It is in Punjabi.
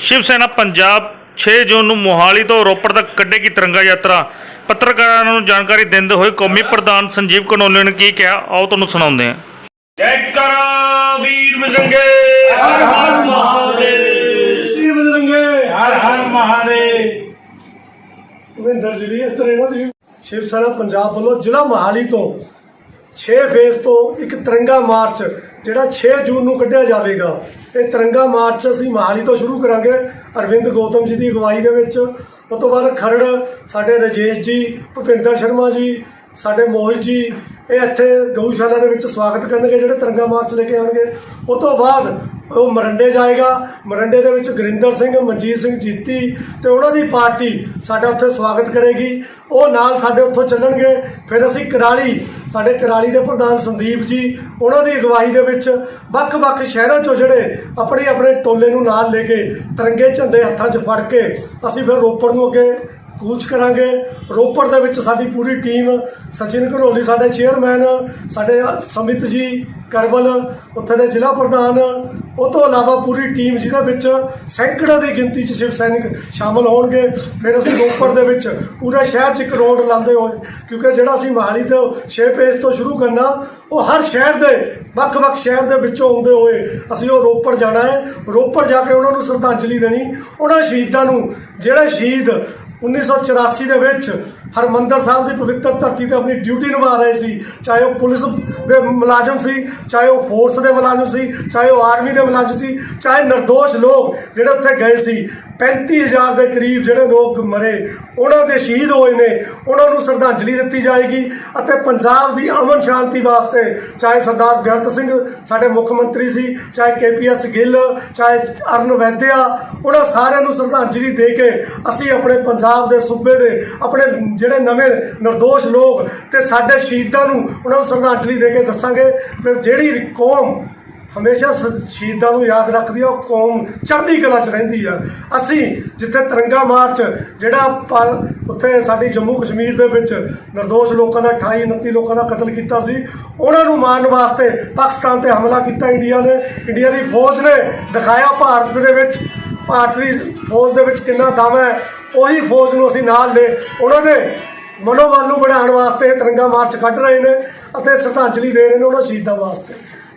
ਸ਼ਿਵ ਸੈਨਾ ਪੰਜਾਬ 6 ਜੂਨ ਨੂੰ ਮੋਹਾਲੀ ਤੋਂ ਰੋਪੜ ਤੱਕ ਕੱਢੇਗੀ ਤਿਰੰਗਾ ਯਾਤਰਾ। ਪੱਤਰਕਾਰਾਂ ਨੂੰ ਜਾਣਕਾਰੀ ਦਿੰਦੇ ਹੋਏ ਕੌਮੀ ਪ੍ਰਧਾਨ ਸੰਜੀਵ ਕਨੋਲੇ ਨੇ ਕੀ ਕਿਹਾ ਆਓ ਤੁਹਾਨੂੰ ਸੁਣਾਉਂਦੇ ਹਾਂ। ਜੈ ਕਰਾ ਵੀਰ ਮਿਲਣਗੇ ਹਰ ਹਰ ਮਹਾਦੇਵ। ਵੀਰ ਬਦਲਣਗੇ ਹਰ ਹਰ ਮਹਾਦੇਵ। ਭਵਿੰਦਰ ਜੀ ਇਸ ਤਰ੍ਹਾਂ ਦੀ ਸ਼ਿਵ ਸੈਨਾ ਪੰਜਾਬ ਵੱਲੋਂ ਜ਼ਿਲ੍ਹਾ ਮੋਹਾਲੀ ਤੋਂ 6 ਫੇਸ ਤੋਂ ਇੱਕ ਤਿਰੰਗਾ ਮਾਰਚ, ਜਿਹੜਾ 6 ਜੂਨ ਨੂੰ ਕੱਢਿਆ ਜਾਵੇਗਾ। ਇਹ ਤਿਰੰਗਾ ਮਾਰਚ ਅਸੀਂ ਮੋਹਾਲੀ ਤੋਂ ਸ਼ੁਰੂ ਕਰਾਂਗੇ, ਅਰਵਿੰਦ ਗੌਤਮ ਜੀ ਦੀ ਅਗਵਾਈ ਦੇ ਵਿੱਚ। ਉਸ ਤੋਂ ਬਾਅਦ ਖਰੜ, ਸਾਡੇ ਰਜੇਸ਼ ਜੀ, ਭੁਪਿੰਦਰ ਸ਼ਰਮਾ ਜੀ, ਸਾਡੇ ਮੋਹਿਤ ਜੀ, ਇਹ ਇੱਥੇ ਗਊਸ਼ਾਲਾ ਦੇ ਵਿੱਚ ਸਵਾਗਤ ਕਰਨਗੇ, ਜਿਹੜੇ ਤਿਰੰਗਾ ਮਾਰਚ ਲੈ ਕੇ ਆਉਣਗੇ। ਉਸ ਤੋਂ ਬਾਅਦ ਉਹ ਮਰੰਡੇ ਜਾਏਗਾ। ਮਰੰਡੇ ਦੇ ਵਿੱਚ ਗੁਰਿੰਦਰ ਸਿੰਘ, ਮਨਜੀਤ ਸਿੰਘ ਜੀਤੀ ਤੇ ਉਹਨਾਂ ਦੀ ਪਾਰਟੀ ਸਾਡਾ ਉੱਥੇ ਸਵਾਗਤ ਕਰੇਗੀ। ਉਹ ਨਾਲ ਸਾਡੇ ਉੱਥੋਂ ਚੱਲਣਗੇ। ਫਿਰ ਅਸੀਂ ਕਰਾਲੀ, ਸਾਡੇ ਕਰਾਲੀ ਦੇ ਪ੍ਰਧਾਨ ਸੰਦੀਪ ਜੀ, ਉਹਨਾਂ ਦੀ ਅਗਵਾਈ ਦੇ ਵਿੱਚ ਵੱਖ-ਵੱਖ ਸ਼ਹਿਰਾਂ ਚੋਂ ਜਿਹੜੇ ਆਪਣੇ ਆਪਣੇ ਟੋਲੇ ਨੂੰ ਨਾਲ ਲੈ ਕੇ ਤਿਰੰਗੇ ਝੰਡੇ ਹੱਥਾਂ 'ਚ ਫੜ ਕੇ ਅਸੀਂ ਫਿਰ ਰੋਪੜ ਨੂੰ ਅੱਗੇ ਕੂਚ ਕਰਾਂਗੇ। ਰੋਪੜ ਦੇ ਵਿੱਚ ਸਾਡੀ ਪੂਰੀ ਟੀਮ, ਸਚਿਨ ਘਨੌਲੀ ਸਾਡੇ ਚੇਅਰਮੈਨ, ਸਾਡੇ ਸਮਿਤ ਜੀ, ਕਰਵਲ, ਉੱਥੇ ਦੇ ਜ਼ਿਲ੍ਹਾ ਪ੍ਰਧਾਨ, ਉਹ ਤੋਂ ਇਲਾਵਾ ਪੂਰੀ ਟੀਮ ਜਿਹਦੇ ਵਿੱਚ ਸੈਂਕੜੇ ਦੀ ਗਿਣਤੀ 'ਚ ਸ਼ਿਵ ਸੈਨਿਕ ਸ਼ਾਮਲ ਹੋਣਗੇ। ਫਿਰ ਅਸੀਂ ਰੋਪੜ ਦੇ ਵਿੱਚ ਪੂਰੇ ਸ਼ਹਿਰ 'ਚ ਇੱਕ ਰੋਡ ਲਾਉਂਦੇ ਹੋਏ, ਕਿਉਂਕਿ ਜਿਹੜਾ ਅਸੀਂ ਮੋਹਾਲੀ ਤੋਂ 6 ਪੇਜ ਤੋਂ ਸ਼ੁਰੂ ਕਰਨਾ, ਉਹ ਹਰ ਸ਼ਹਿਰ ਦੇ, ਵੱਖ-ਵੱਖ ਸ਼ਹਿਰ ਦੇ ਵਿੱਚੋਂ ਆਉਂਦੇ ਹੋਏ ਅਸੀਂ ਉਹ ਰੋਪੜ ਜਾਣਾ ਹੈ। ਰੋਪੜ ਜਾ ਕੇ ਉਹਨਾਂ ਨੂੰ ਸ਼ਰਧਾਂਜਲੀ ਦੇਣੀ। ਉਹਨਾਂ ਸ਼ਹੀਦਾਂ ਨੂੰ, ਜਿਹੜੇ ਸ਼ਹੀਦ 1984 ਦੇ ਵਿੱਚ ਹਰਮੰਦਰ ਸਾਹਿਬ ਦੀ ਪਵਿੱਤਰ ਧਰਤੀ ਤੇ ਆਪਣੀ ਡਿਊਟੀ ਨਿਭਾ ਰਹੇ ਸੀ। ਚਾਹੇ ਉਹ ਪੁਲਿਸ ਦੇ ਮੁਲਾਜ਼ਮ ਸੀ, ਚਾਹੇ ਉਹ ਫੋਰਸ ਦੇ ਮੁਲਾਜ਼ਮ ਸੀ, ਚਾਹੇ ਉਹ ਆਰਮੀ ਦੇ ਮੁਲਾਜ਼ਮ ਸੀ, ਚਾਹੇ ਨਿਰਦੋਸ਼ ਲੋਕ ਜਿਹੜੇ ਉੱਥੇ ਗਏ ਸੀ। 35000 ਦੇ ਕਰੀਬ ਜਿਹੜੇ ਲੋਕ ਮਰੇ, ਉਹਨਾਂ ਦੇ ਸ਼ਹੀਦ ਹੋਏ ਨੇ, ਉਹਨਾਂ ਨੂੰ ਸ਼ਰਧਾਂਜਲੀ ਦਿੱਤੀ ਜਾਏਗੀ ਅਤੇ ਪੰਜਾਬ ਦੀ ਅਮਨ ਸ਼ਾਂਤੀ ਵਾਸਤੇ ਚਾਹੇ ਸਰਦਾਰ ਬੇਅੰਤ ਸਿੰਘ ਸਾਡੇ ਮੁੱਖ ਮੰਤਰੀ ਸੀ, ਚਾਹੇ ਕੇਪੀਐਸ ਗਿੱਲ, ਚਾਹੇ ਅਰਨ ਵੈਦਿਆ ਉਹਨਾਂ ਸਾਰਿਆਂ ਨੂੰ ਸ਼ਰਧਾਂਜਲੀ ਦੇ ਕੇ ਅਸੀਂ ਆਪਣੇ ਪੰਜਾਬ ਦੇ ਸੂਬੇ ਦੇ ਆਪਣੇ ਜਿਹੜੇ ਨਵੇਂ ਨਿਰਦੋਸ਼ ਲੋਕ ਤੇ ਸਾਡੇ ਸ਼ਹੀਦਾਂ ਨੂੰ ਉਹਨਾਂ ਨੂੰ ਸ਼ਰਧਾਂਜਲੀ ਦੇ ਕੇ ਦੱਸਾਂਗੇ। ਕਿ ਜਿਹੜੀ ਕੌਮ ਹਮੇਸ਼ਾ ਸ- ਸ਼ਹੀਦਾਂ ਨੂੰ ਯਾਦ ਰੱਖਦੀ ਆ, ਉਹ ਕੌਮ ਚੜ੍ਹਦੀ ਕਲਾ 'ਚ ਰਹਿੰਦੀ ਆ। ਅਸੀਂ ਜਿੱਥੇ ਤਿਰੰਗਾ ਮਾਰਚ, ਜਿਹੜਾ ਪ- ਉੱਥੇ ਸਾਡੀ ਜੰਮੂ ਕਸ਼ਮੀਰ ਦੇ ਵਿੱਚ ਨਿਰਦੋਸ਼ ਲੋਕਾਂ ਦਾ 28 29 ਲੋਕਾਂ ਦਾ ਕਤਲ ਕੀਤਾ ਸੀ, ਉਹਨਾਂ ਨੂੰ ਮਾਰਨ ਵਾਸਤੇ ਪਾਕਿਸਤਾਨ ਤੇ ਹਮਲਾ ਕੀਤਾ ਇੰਡੀਆ ਨੇ। ਇੰਡੀਆ ਦੀ ਫੌਜ ਨੇ ਦਿਖਾਇਆ ਭਾਰਤ ਦੇ ਵਿੱਚ, ਭਾਰਤ ਦੀ ਫੌਜ ਦੇ ਵਿੱਚ ਕਿੰਨਾ ਦਮ ਹੈ, ਉਹੀ ਫੌਜ ਨੂੰ ਅਸੀਂ ਨਾਲ ਲੈ ਉਹਨਾਂ ਦੇ ਮਨੋਬਲ ਨੂੰ ਬਣਾਉਣ ਵਾਸਤੇ ਤਿਰੰਗਾ ਮਾਰਚ ਕੱਢ ਰਹੇ ਨੇ ਅਤੇ ਸ਼ਰਧਾਂਜਲੀ ਦੇ ਰਹੇ ਨੇ ਉਹਨਾਂ ਸ਼ਹੀਦਾਂ ਵਾਸਤੇ।